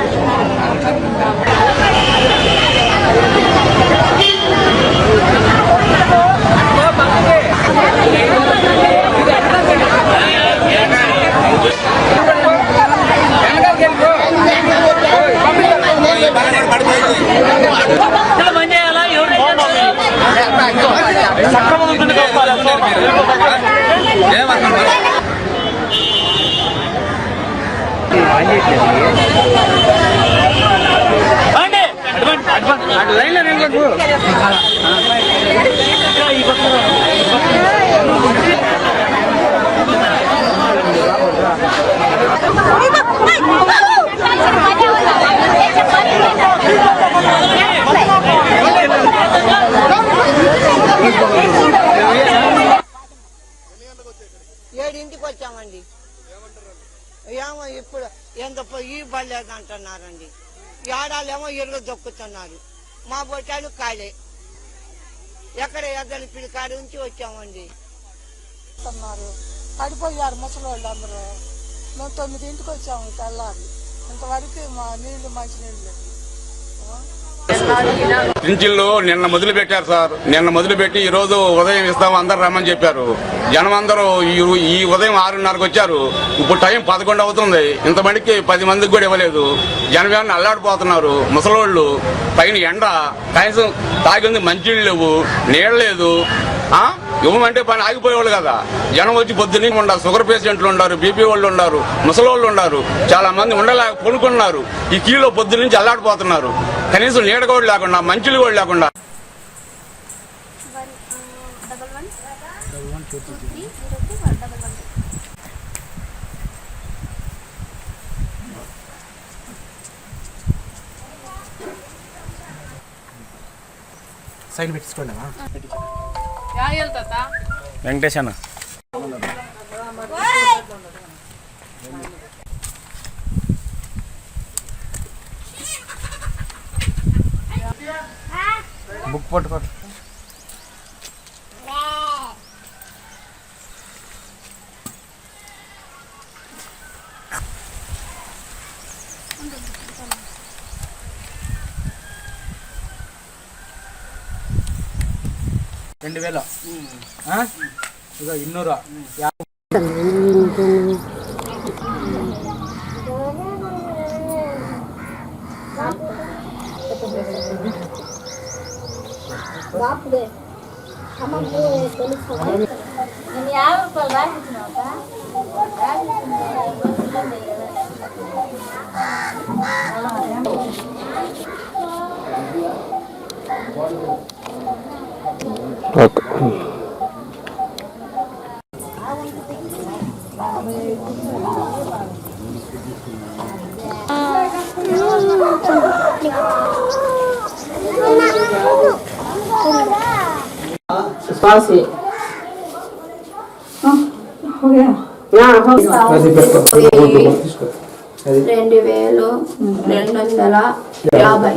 ครับ అటు లైన్లో నిలబడు. ఈ ఏడింటికి వచ్చామండి. ఏమంటారు ఏమో ఇప్పుడు ఎందుకు ఈ బలేదు అంటున్నారండి. ఏడాలేమో ఇరుగు దొక్కుతున్నారు. మా బొట్టాలు ఖాళీ ఎక్కడ ఎద్దని పిడికాడి నుంచి వచ్చామండి. పడిపోయారు ముసలోళ్ళు అందరూ. మేము తొమ్మిదింటికి వచ్చాము తెల్లారి. ఇంతవరకు మా నీళ్ళు మంచి నీళ్ళు పింఛన్లు నిన్న మొదలు పెట్టారు సార్. నిన్న మొదలు పెట్టి ఈ రోజు ఉదయం ఇస్తాం అందరు రమ్మని చెప్పారు. జనం అందరూ ఈ ఈ ఉదయం ఆరున్నరకు వచ్చారు. ఇప్పుడు టైం పదకొండు అవుతుంది. ఇంతమందికి పది మందికి కూడా ఇవ్వలేదు. జనం ఏమన్నా అల్లాడిపోతున్నారు. ముసలోళ్ళు పైన ఎండ కనీసం తాగింది మంచినీళ్ళు లేవు. నీళ్ళు లేదు. ఆ? ఇవ్వమంటే పని ఆగిపోయేవాళ్ళు కదా. జనం వచ్చి పొద్దున్నే ఉండారు షుగర్ పేషెంట్లు ఉన్నారు బీపీ వాళ్ళు ఉన్నారు ముసలోళ్ళు ఉన్నారు చాలా మంది ఉండలేక కొనుక్కున్నారు ఈ కీలో పొద్దున్న నుంచి అల్లాడిపోతున్నారు. కనీసం నీడ కూడా లేకుండా మంచులు కూడా లేకుండా. సైన్ పెట్టించుకోండి. వెంకటేష్ అన్న బుక్ పట్టుకో రెండు వేలు ఆ? ఇదో ఇన్నూరు యాభై నేను యాభై రూపాయలు రాసిచ్చినాక రెండు వేలు రెండు వందల యాభై.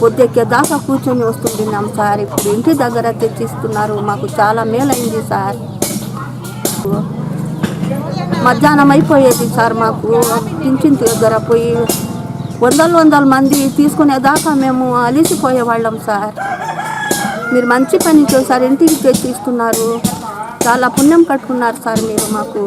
పొద్దెక్కే దాకా కూర్చొని వస్తుంటున్నాం సార్. ఇప్పుడు ఇంటి దగ్గర తెచ్చిస్తున్నారు. మాకు చాలా మేలైంది సార్. మధ్యాహ్నం అయిపోయేది సార్ మాకు. పింఛన్ దగ్గర పోయి వందల వందల మంది తీసుకునేదాకా మేము అలిసిపోయే వాళ్ళం సార్. మీరు మంచి పని చేశారు. ఇంటికి తెచ్చిస్తున్నారు. చాలా పుణ్యం కట్టుకున్నారు సార్ మీరు మాకు.